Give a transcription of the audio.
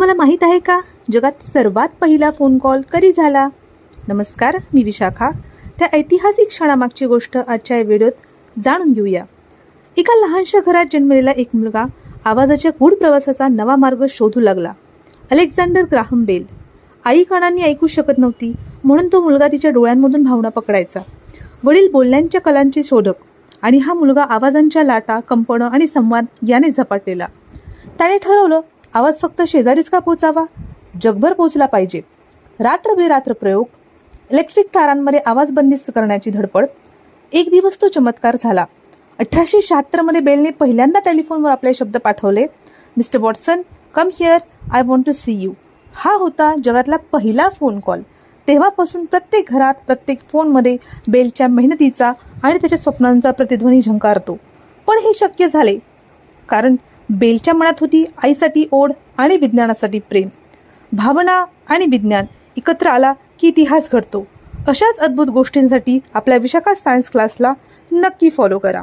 मला माहीत आहे का? जगात सर्वात पहिला फोन कॉल कधी झाला? नमस्कार मी विशाखा. त्या ऐतिहासिक क्षणामागची गोष्ट आजच्या या व्हिडिओत जाणून घेऊया. एका लहानशा घरात जन्मलेला एक मुलगा आवाजाच्या गूढ प्रवासाचा नवा मार्ग शोधू लागला. Alexander Graham Bell. आई कानांनी ऐकू शकत नव्हती म्हणून तो मुलगा तिच्या डोळ्यांमधून भावना पकडायचा. वडील बोलण्यांच्या कलांचे शोधक आणि हा मुलगा आवाजांच्या लाटा कंपनं आणि संवाद याने झपाटलेला. त्याने ठरवलं आवाज फक्त शेजारीच का पोचावा? जगभर पोचला पाहिजे. रात्र बेरात्र प्रयोग. इलेक्ट्रिक तारांमध्ये आवाज बंदिस्त करण्याची धडपड. एक दिवस तो चमत्कार झाला. अठराशे शहात्तरमध्ये बेलने पहिल्यांदा टेलिफोनवर आपले शब्द पाठवले. Mister Watson come here I want to see you हा होता जगातला पहिला फोन कॉल तेव्हापासून प्रत्येक घरात प्रत्येक फोनमध्ये बेलच्या मेहनतीचा आणि त्याच्या स्वप्नांचा प्रतिध्वनी झंकारतो. पण हे शक्य झाले. कारण बेलच्या मनात होती आईसाठी ओढ आणि विज्ञानासाठी प्रेम. भावना आणि विज्ञान एकत्र आला की इतिहास घडतो. अशाच अद्भुत गोष्टींसाठी आपल्या विशाखा सायन्स क्लासला नक्की फॉलो करा.